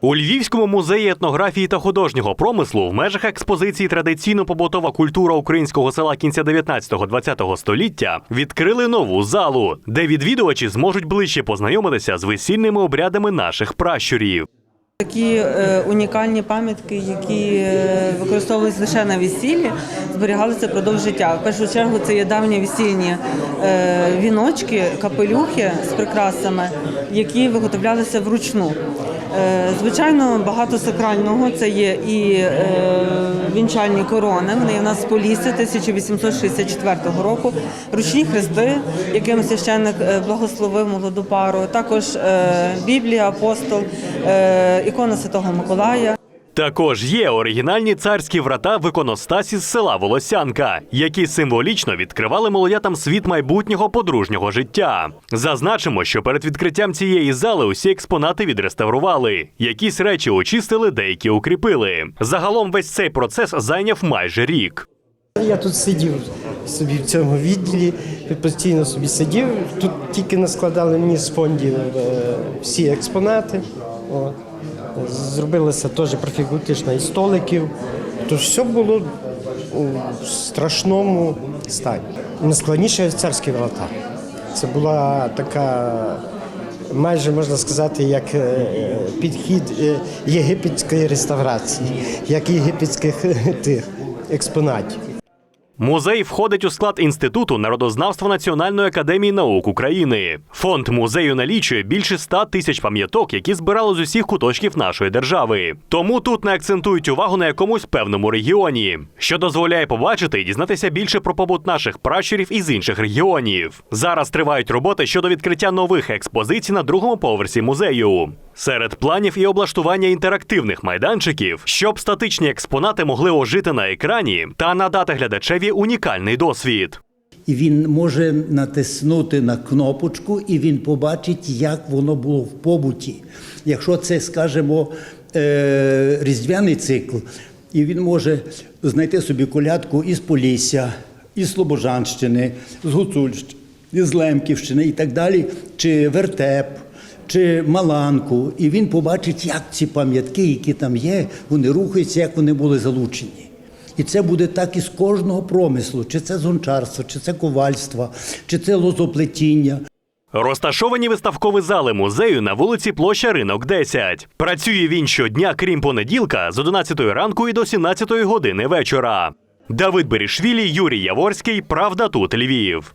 У Львівському музеї етнографії та художнього промислу в межах експозиції Традиційно-побутова культура українського села кінця 19-20 століття відкрили нову залу, де відвідувачі зможуть ближче познайомитися з весільними обрядами наших пращурів. Такі е, унікальні пам'ятки, які е, використовувалися лише на весіллі, зберігалися впродовж життя. В першу чергу це є давні весільні е, віночки, капелюхи з прикрасами, які виготовлялися вручну. Звичайно, багато сакрального це є і вінчальні корони. Вони є в нас з Полісся 1864 року. Ручні хрести, яким священник благословив молоду пару. Також Біблія, апостол, ікона Святого Миколая. Також є оригінальні царські врата в іконостасі з села Волосянка, які символічно відкривали молодятам світ майбутнього подружнього життя. Зазначимо, що перед відкриттям цієї зали усі експонати відреставрували. Якісь речі очистили, деякі укріпили. Загалом весь цей процес зайняв майже рік. Я тут сидів собі в цьому відділі, постійно собі сидів. Тут тільки наскладали мені з фондів е, всі експонати. От. Зробилося теж профілактична і столиків. Тож все було у страшному стані. Найскладніше царські врата. Це була така, майже можна сказати, як е, підхід е, єгипетської реставрації, як єгипетських е, тих експонатів. Музей входить у склад інституту народознавства Національної академії наук України. Фонд музею налічує більше 100 тисяч пам'яток, які збирали з усіх куточків нашої держави. Тому тут не акцентують увагу на якомусь певному регіоні, що дозволяє побачити і дізнатися більше про побут наших пращурів із інших регіонів. Зараз тривають роботи щодо відкриття нових експозицій на другому поверсі музею. Серед планів і облаштування інтерактивних майданчиків, щоб статичні експонати могли ожити на екрані та надати глядачеві унікальний досвід. І він може натиснути на кнопочку, і він побачить, як воно було в побуті. Якщо це, скажімо, е, різдвяний цикл, і він може знайти собі колядку із Полісся, із Слобожанщини, з Гуцульщини, з Лемківщини і так далі, чи вертеп. Чи маланку, і він побачить, як ці пам'ятки, які там є, вони рухаються, як вони були залучені. І це буде так із кожного промислу, чи це зончарство, чи це ковальство, чи це лозоплетіння. Розташовані виставкові зали музею на вулиці Площа Ринок 10. Працює він щодня, крім понеділка, з 11 ранку і до 17 години вечора. Давид Берішвілі, Юрій Яворський. Правда тут Львів.